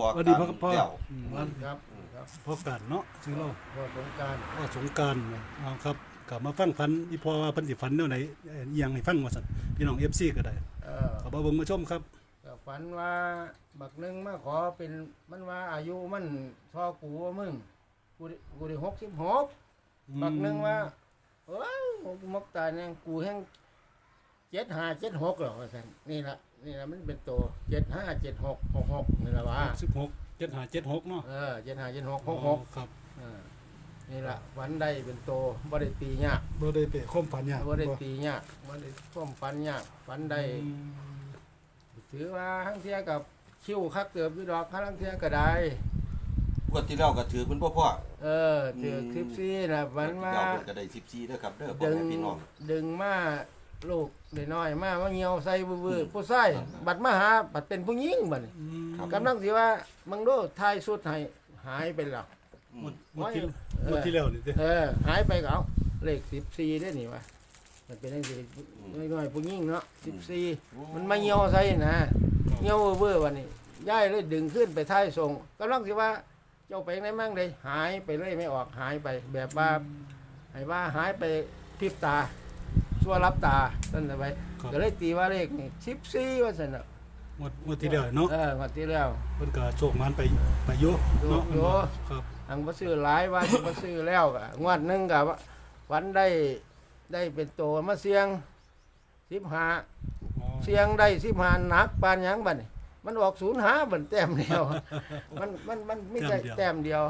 พ่อสวัสดีพ่อพ่อเดี่ยวอืมวันครับครับพ่อกันเนาะชื่อเราพอสงกรารพ่อสงกรารเอาครับกลับมาฟังฝันอีพ่อว่าเพิ่นสิฝันแนวไหนเอ่ออีหยังให้ฟังว่าซั่นพี่น้อง FC ก็ได้เออเอามาเบิ่งมาชมครับก็ฝันว่าบักหนึงมาขอเป็นมันว่าอายุมันทอกูว่ามึงกูได้กูได้หกสิบหกบักหนึงว่าเอ้ยกูมกตายเนี่ยกูแห้ง เจ็ดห้าเจ็ดหกหรอกว่าซั่นนี่ละนี่ละมันเป็นตัวเจ็ดห้าเจ็ดหกหกหกนี่ละว่า16 7576เนาะเออเจ็ดห้าเจ็ดหกหกหกครับเออนี่ละฝันได้เป็นตัวบ่ได้ตียากบ่ได้ไปคมฝันหยังบ่ได้ตียากบ่ได้ท่วมฝันยากฝันได้อืมถือว่าทั้งเทียกับคิ้วคักเติบอยู่ดอกทั้งเทียก็ได้ งวดที่แล้วก็ถือเป็นพ่อพ่อเออถือคลิปซี่นะมันมาเดี๋ยวเพิ่นก็ได้14เด้อครับเด้อพ่อดึงแม่พี่น้อง ดึงมา ลูกเด็น้อยมามาเหี่ยวใส่บื้อๆผู้ชายบัดมาหาบัดเป็นผู้หญิงบัดนี้อืมกำลังสิว่ามึงดูทายสุดให้หายไปแล้ว หมดหมดที่เออหมดที่แล้วนี่ติเออหายไปก็เอาเลข14ได้นี่วะมันเป็นจังซี่น้อยๆผู้หญิงเนาะ14มันมาเหี่ยวใส่นะเงี้ยวเวอร์วันนี้ย่ายเลยดึงขึ้นไปท้ายส่งกำลังสิว่าเจ้าไปไหนมั่งเลยหายไปเลยไม่ออกหายไป แบบว่าให้ว่าหายไปพริบตา ชั่วรับตาตั้นแต่ไปครับ ก็เลยตีว่าเลขนี่ชิปซี่ว่าสนะหมดหมดที่แล้วเนาะเอองวดที่แล้ว เพิ่นก็โชคมันไปไปอยู่เนาะอยู่ครับอังบ่ซื้อหลายว่าบ่ซื้อแล้วก็งวดหนึงก็ว่าวันได้ได้เป็นตัวมาเสียงสิบห้าอ๋อเสียงได้สิบห้าหนักปานหยังบัดนี้มันออกศูนย์หาบันแต้มเดียว มันมันมันไม่ใช่แต้มเดียว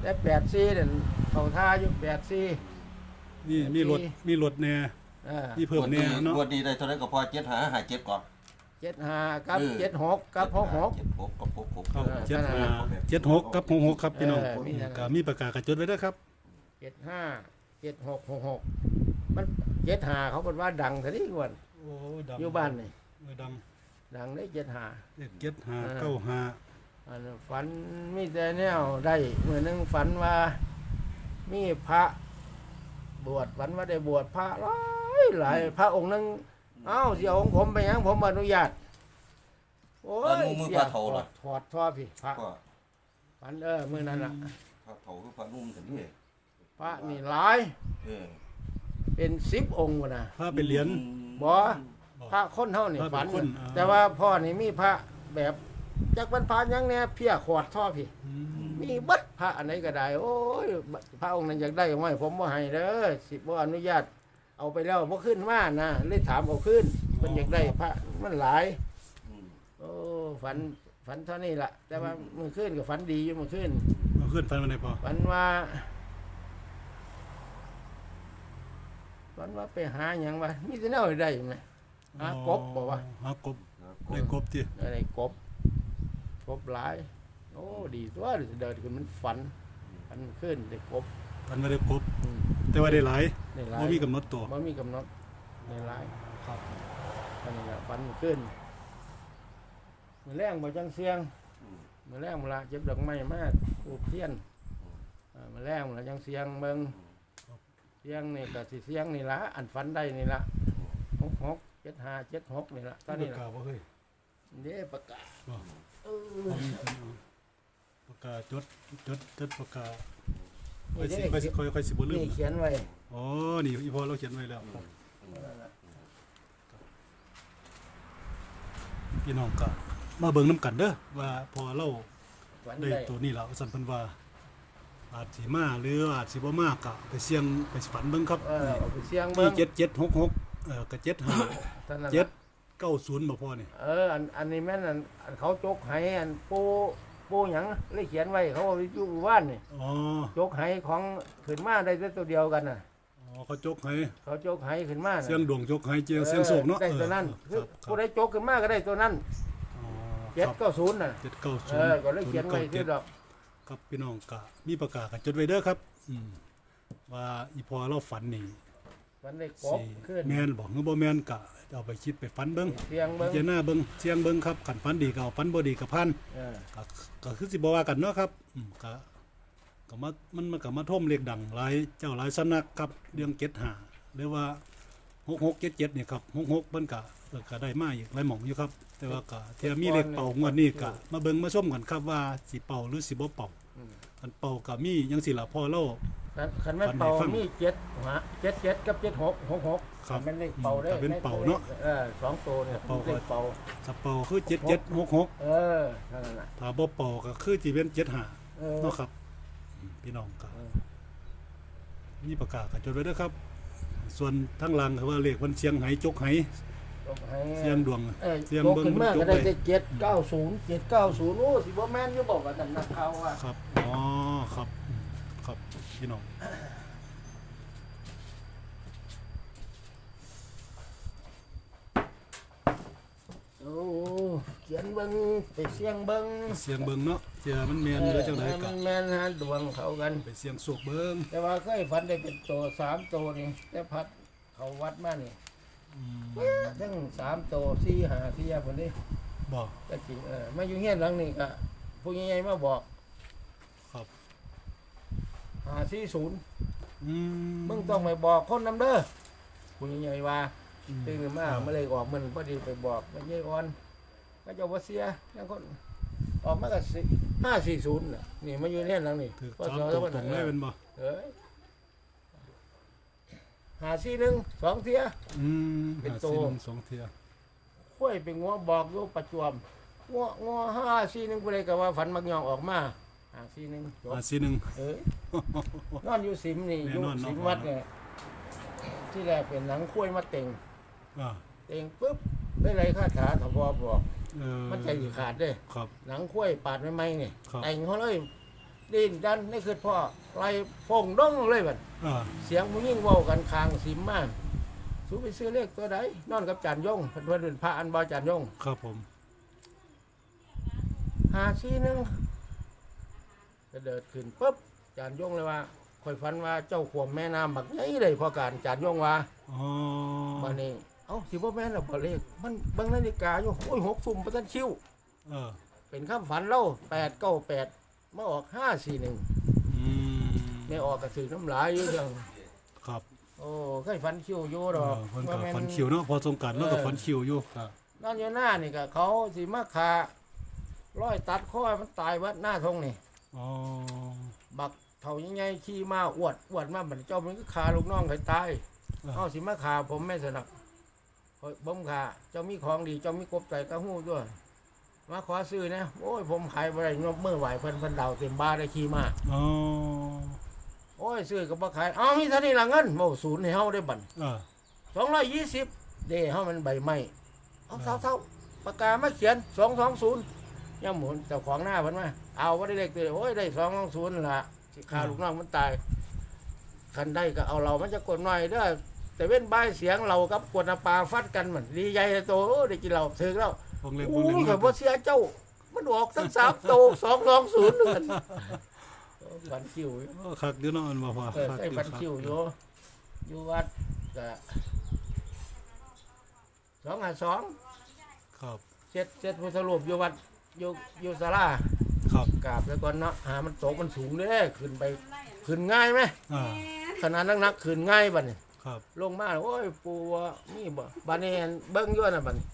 แต่แปดซีเนี่ยเขาท่าอยู่แปดซี นี่มีรถมีรถแน่ อ่ามีเพิ่มแน่เนาะงวดนี้ได้เท่าไหร่ก็พอ7 5 5 7ก่อน เจ็ดห้ากับเออ เจ็ดหกกับหกหก7 6กับ6 6ครับเออเจ็ดนั่นห้าน่ะเจ็ดหกกับหกหกครับพี่น้องเออมีนั่นน่ะก็มีประกาศกระจดไว้ด้วยครับ เจ็ดห้าเจ็ดหกหกหกมันเจ็ดห้าเขาบอกว่าดังทีนี้ก่อนโอ้ดังอยู่บ้านนี่เออดังดังได้เจ็ดห้าเลขเจ็ดห้าเออ เก้าห้าอันนั้นฝันมีแต่แนวได้เมื่อนึงฝันว่า มีพระ บวชฝันว่าได้บวชพระหลายหลายพระองค์นึงเอ้าเสียองค์ผมไปหยังผมอนุญาตโอ้แล้วยมือมือเสีพยระเฒ่าล่ะถอดท่อพี่พระก็ฝันเออมื่อนั้นล่ะพระเฒ่าคือพระนุ่มซั่นนี่พระนี่หลายเออเป็นสิบองค์ว่ะนะพระเป็นเหรียญบ่พระคนเท่านี่พระเป็นฝันคนอ่าแต่ว่าพ่อนี่มีพระแบบจักบรรพายังเนี่ยเพียขวดท่อพี่อื มมีเบัดพระอันไหนก็ได้ โอ้ยพระองค์นั้นอยากได้ก็ไม่ผมบ่ให้เด้อสิบ่อนุญาต เอาไปแล้วบ่ขึ้นมานะเลยถามเอาขึ้นเพิ่นอยากได้พระมันหลายอืมโอ้ฝันฝันเท่านี้ล่ะ แต่ว่ามื้อคืนก็ฝันดีอยู่มื้อคืนเอาขึ้นฟันมาได้พอฝันว่าฝันว่าไปหาหยังวะมีแต่แนวให้ได้ไหมหากบบ่วะหากบครับได้กบที่อะไรกบกบหลาย โอ้ดีตัวเดินขึ้นมันฝันฝันขึ้นได้กบฟันมาได้กบอืมแต่ว่าได้หลายได้หลายบ่มีกำหนดตัวบ่มีกำหนดได้หลายครับฝันนี่ละฝันขึ้น มือแรงบ่จังเสียงอืมมือแรงเวลาเจ็บดอกไม้มาปลูกเทียนอ่ามือแรงเวลาจังเสียงเบิ่งเสียงนี่ก็สิเสียงนี่ละอันฝันได้นี่ละหกหกเจ็ดห้าเจ็ดหกนี่ละตอนนี้ประละกาศบ่เฮ้ยเด้ประกาศ บ่ เออ เอามีเพิ่นเอาประกาศจดจดจดประกาศค่นี่อยสิเด้ค่อยสิค่อยค่อยสิบ่ลืนี่มเขียนไว้อ๋อนี่อีพอเราเขียนไว้แล้วครับพี่น้องก็มาเบิ่งนํกันเด้อว่าพอเรา ฝันได้ได้ตัวนี้แล้วสันเพันว่าอาจสิมาหรืออาจสิบ่มากก็ไปเสี่ยงไปฝันเบิ่งครับเออเอาไปเสียงมีเบิ่งเจ็ดเจ็ดหกหกเออก็เจ็ดห้าท่านนั้นเจ็ดล่ะเก้าศูนย์บ่พอนี่เอออันอันนี้แม่นอันอันเขาจกให้อันปู ปูหยังเลยเขียนไว้เขาเอาไว้อยู่หมู่บ้านนี่อ๋อ จกให้ของขึ้นมาได้แต่ตัวเดียวกันน่ะ อ๋อเขาจกให้เขาจกให้ขึ้นมาน่ะ เสียงดวงจกให้เจียงเสียงโศกเนาะได้ตัวนั้นเอคืออครับผู้ใดจกขึ้นมาก็ได้ตัวนั้นอ๋อเจ็ดครับเก้าศูนย์น่ะ เจ็ดเก้าเอศูนย์อก็เลยเขียนไว้ที่ดอก ครับพี่น้องก็มีประกาศกันจดไว้เด้อครับ อืมว่าอีพอเราฝันนี่ มันได้กสิบขึ้นแม่นบ่หรือบ่แม่นก็เอาไปคิดไปฝันเบิ่งเสียงพิเบิ่งจารณาเบิ่งเสียงเบิ่งครับขันฝันดีก็เอาฝันบ่ดีก็พันเออก็ก็คือสิบ่ว่ากันเนาะครับอืมก็ก็มามันมันก็มาท่มเลขดังหลายเจ้าหลายสำนักครับเรื่องเก็ดหาหรือว่าหกหกเจ็ดเจ็ดนี่ครับหกหกเพิ่นก็เออก็ได้มาอีกหลายหม่องอยู่ครับ แต่ว่าก็เที่ยมีเลขเป่างวดนี้ก็มาเบิ่งมาชมกันครับว่าสิเป่าหรือสิบ่เป่า อืมอันเป่าก็มีจังซี่ล่ะพอเราคันคันแม่นฟันให้เป่าฟังมีเจ็ดหาเจ็ดเจ็ดกับเจ็ดหกหกหกครับมันเลขเป่าได้อืมก็เป็นเป่าเนอะเออสองตัวเนี่ยเป่าก็เลขเป่าถ้าเป่าคือเจ็ดเจ็ดหกหกเออเท่านั้นน่ะถ้าบ่เป่าก็คือสิเป็นเจ็ดห้าเออ เนาะครับอืมพี่น้องก็เออมีประกาศก็จดไว้เด้อครับ ส่วนทั้งหลังคือว่าเลขวันเชียงไหจกไหยกให้เสียงดวง เออเสียงยกเบิ่งขึ้นมาจก็กได้เลยแต่เจ็ดเก้าศูนย์เจ็ดเก้าศูนย์โอ้สิบ่แม่นอยู่บอกว่าสำนักข่าวว่าครับ อ๋อครับอืมครับพี่น้องโอ้เขียนเบิ่งไปเสียงเบิ่งเสียงเบิ่งเนาะเสียมันแม่นหรือจังไดเออก็มันแม่นฮะดวงเขากัน ไปเสียงโศกเบิ่งแต่ว่าเคยฝันได้เป็นตัวสามตัวนี่แต่พัดเขาวัดมานี่อืมทั้งสามตัวสี่หาสี่คนนี้บ่ ก็จริงเออมาอยู่เฮียนหลังนี่ก็ผู้ใหญ่ๆมาบอกครับ หาสี่ศูนย์อืมมึงต้องไปบอกคนนำเด้อผู้ใหญ่ๆว่าอืมตื่นมาไม่เลยออกมันพอดีไปบอกมันยายอ่อนก็เจะว่าเสียนั่นคนออกมาก็สิห้าสี่ศูนย์น่ะนี่มาอยู่เฮียนหลังนี่ถือว่าสามสอตัวว่าตรงเลยเป็นบ่เอ้ยหาสี่หนึ่งสองเทีย อืมเป็นห้าตัวสี่หนึ่งสองเที่ยค่อยไปงัวบอกอยู่ประจวบงัวงัวห้าสี่หนึ่งกูเลยก็ว่าฝันมักยองออกมา หาสี่หนึ่งจบห้าสี่หนึ่ง เอ้ยนอนอยู่สิมนี่แน่อยู่นอนเนาะสิมวัดเนี่ยที่แรกเป็นหนังคุ้ยมาเต็งอ่าเต็งปุ๊บได้ไรคาถาถวบอก เออมันใจสิขาดเด้ครับ หนังคุ้ยปาดไม่ไหมนี่ครับ แต่งเขาเลยดินดันนี่คือพ่อไล่ฟงดงเลยบัด อ่าเสียงผู้ยิ่งเว้ากันคางสิมมากสูไปซื้อเลขตัวใดนอนกับจานยงเพิ่นเพิ่นเป็นพระอันบาจานยงครับผมหาซีหนึงจะ เดิดขึ้นปุ๊บจานยงเลยว่าคอยฝันว่าเจ้าขวมแม่น้ำบักใหญ่เลยพอการจานยงว่าอ๋อวันนี้เอ้าสิบ่แม่นหรอกบ่เลขมันเบิ่งนาฬิกาอยู่โอ้ยหกสุ่มประทันชิวเออ เป็นคำฝันเล่าแปดเก้าแปดมาออกห้าสี่หนึ่งอืมไม่ออกกระสือน้ำลายอยู่เรื่องครับ โอ้เคยฝันคิวอยู่เอดออกเพิ่นก็แม่ฝันคิวเนาะพอสงกรารเนาะก็ฝันคิวอยู่ครับนอนอยู่หน้านี่ก็เขาสิมาขาร้อยตัดข้อมันตายวัดหน้าทงนี่ อ๋อบักเท่ายังไงขี่มาอวดอวดมาบัดเจ้ามันก็ขาลูกน้องให้ตายอ่าเอาสิมาขาผมไม่สนับเฮ้ยผมขาเจ้ามีของดีเจ้ามีกบใจกระหู้ด้วยมาขอซื้อนะโอ้ยผมขายบ่ได้ยกมือไหวเพิ่นเพิ่นเดาเต็มบ้านได้ขี่มาอ๋อโอ้ยซื้อก็บ่ขายเอามีเท่านี้ละเงินโอ้ศูนย์ให้เฮาได้บัดอ่าสองร้อยยี่สิบเด้เฮามันใบไม้เอาเท่าเท่าปากกามาเขียนสองสองศูนย์ ย่ำหมุนเจ้าของหน้าเพิ่นมาเอาว่าได้เลขตัวเดียวโอ้ยได้สองสองศูนย์ล่ะสิขาลูกน้องมันตายคันได้ก็เอาเรามันจะกดหน่อยเด้อแต่เว้นบายเสียงเรากับกวดน้ำปลาฟัดกันเหมือนดีใจเลยโตโอ้ได้กินเราถึงแล้ววงเล็บวโอ้งเล็บยเงิข่อยนบ่เสียเจ้า มันออกทั้งสามโตสองสองศูนย์เหมือนฟันคิวอยู่โอ้คักอยู่เนาะมันบ่พอเออคักใส่อยู่ฟันคักคิวอยู่อยู่วัดก็สองหาสองครับเจ็ดเจ็ดพุทธรูปอยู่วัด อยู่อยู่ศาลาครับกราบแล้วก่อนเนาะหามันโตกมันสูงเด้ขึ้นไปขึ้นง่ายไหมอ่าขนาดนักๆขึ้นง่ายบัดนี้ครับลงมาโอ้ยปูว่านี่บ่บานนี้เบิ้งอยู่น่ะบัดนี้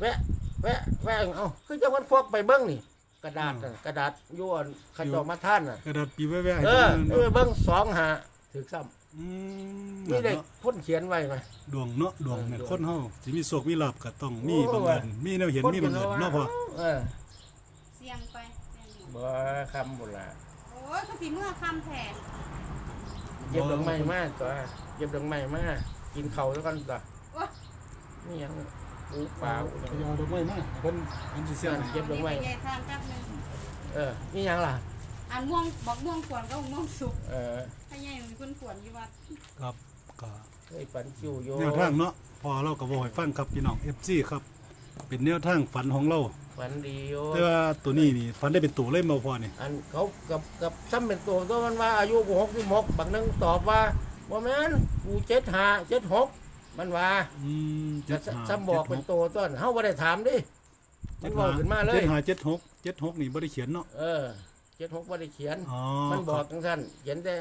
แวะแวะแวะเอ้าคือจังมันพวกไปเบิ้งนี่ กระดาษน่ะกระดาษอยู่อันขันดอกมาท่านน่ะกระดาษปีแว่ๆให้เออเพิ่นเออเบิ้งสองหาถึกซ้อืมำนี่เด็กเนาะพ่นเขียนไว้ไหม ดวงเนาะดวงเนี่ยเออคนเฮาสิมีโชคมีลาภก็ต้องมีโอ้บังเอิญมีแนวเห็นพ่นมีเขีบัยงนเอิญไว้เนาะพ่อเออ เสียงไปเสียงอยู่ บ่คำบุญละโอ้ยก็สิเมื่อคำแทนเย็บดอกไม้มากตัวเย็บดอกไม้มากกินเขาแล้วกันตัวโอ้ยนี่ยังปูเปล่าเอาดอกไม้มาเพิ่นเพิ่นสิเสียงเย็บดอกไม้ใหญ่ทางแป๊บหนึงเออนี่ยังล่ะอันม่วงบอกม่วงขวนก็ม่วงสุกเออถ้าใหญ่มีคนขวนอยู่วัดครับก็ไอ้ปันคิวโยแนวทางเนาะพอเราก็บอกให้ฟังครับพี่น้อง FC ครับ เป็นแนวทางฝันของเรา ฝันดีโยแต่ว่าตัวนี้นี่ฝันได้เป็นตัวเลยบ่พอนี่อันเขากับกับซ้ำเป็นตัวตัวมันว่าอายุกูหกสิบหกบางนึงตอบว่าว่าแม่นกูเจ็ดห้าเจ็ดหกมันว่าอืมจะ75ซ้ำบอกเป็นตัวต้นเฮาบ่ได้ถามดิมันบอกขึ้นมาเลย75 76 76นี่บ่ได้เขียนเนาะเออเจ็ดหกบ่ได้เขียน อ๋อมันบอกครับจังซั่นเขียนแต่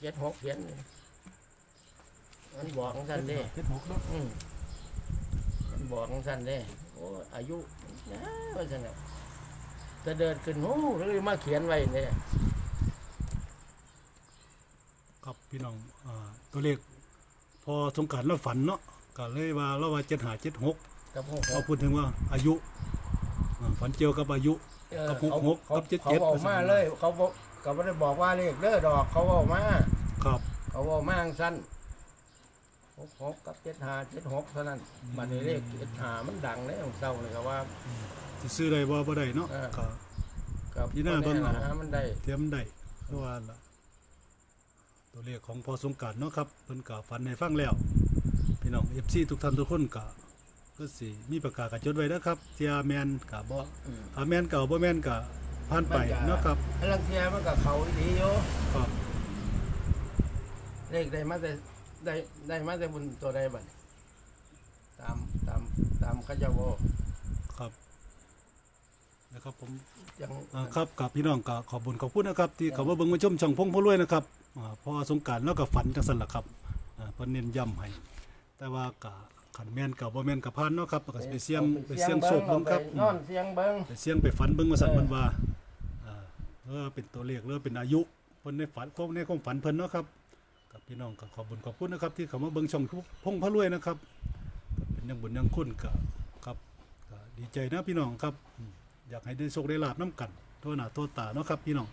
เจ็ดหกเขียนโอ้มันบอกของท่านเด้ เจ็ดหกเนาะอืมมันบอกของท่านเด้โอ้อายุนะว่าซั่นน่ะจะเดินขึ้นโอ้เลยมาเขียนไว้เนี่ยครับพี่น้องอ่าตัวเลขพอสงกรารเราฝันเนาะก็เลยว่าเราว่าเจ็ดหาเจ็ดหกกับหกเราพูดถึงว่าอายุอ่าฝันเกี่ยวกับอายุเออกับหกเขาหกเขากับเจ็ดเขาเจ็ดบอกมาเลย เขาบอกเขาไม่ได้บอกว่าเลขเด้อดอกเขาบอกมาครับ เขาบอกมาจั่งสั้น หกหกกับเจ็ดหาเจ็ดหกเท่านั้นบัดนี้เลขเจ็ดหามันดังเลยของเจ้าเลยครับว่า สิซื้อได้บ่บ่ได้เนาะเออ ก็ กับพี่หน้าเบิ่งเอา หามันได้ เตรียมได้คือว่าล่ะตัวเลขของพอสงกรารเนาะครับเพิ่นก็ฝันให้ฟังแล้ว พี่น้อง FC ทุกท่านทุกคนก็ก็สิมีประกาศกระจดไว้นะครับเทียแมนก็บ่อืมถ้าแมนก็บ่แมนก็ผ่านไปเนาะครับอันลังเทียมันกับเขาดีอยู่ครับ เลขได้มาแต่ ได้ได้มาแต่บุญตัวใดบัดนี้ตามตามตามเขาเจะบอกครับนะครับผมยังอ่าครับกับพี่น้องก็ขอบคุญขอบคุณนะครับ ที่เขามาเบิ่งมาชมช่องพงพ่อรวยนะครับอ่าพอสงกรารแล้วก็ฝันจังซั่นล่ะครับอ่าเพิ่นเน้นย้ำให้แต่ว่าก็ขันแม่นกับบ่แม่นกับพานเนาะครับก็สิไปเสี่ยงไปเสี่ยงโชคเบิ่งครับ นอนเสียงเบิ้งไปเสี่ยงไปฝันเบิ่งว่าซั่นเพิ่นว่าอ่าเออเป็นตัวเลขหรือเป็นอายุเพิ่นในฝันความในความฝันเพิ่นเนาะครับ กับพี่น้องก็ขอบุญขอบคุณนะครับ ที่เขามาเบิ่งช่องพงพระรวยนะครับเป็นยังบุญยังคุณกับครับก็ดีใจนะพี่น้องครับ อยากให้ได้โชคได้ลาบน้กันทั่วหน้าทั่วตาเนาะครับพี่น้อง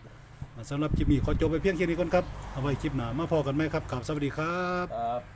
อ่าสำหรับคลิปนี้ขอจบไปเพียงแค่นี้ก่อนครับเอาไว้คลิปหน้ามาพอกันไหมครับกลับสวัสดีครับ ครับ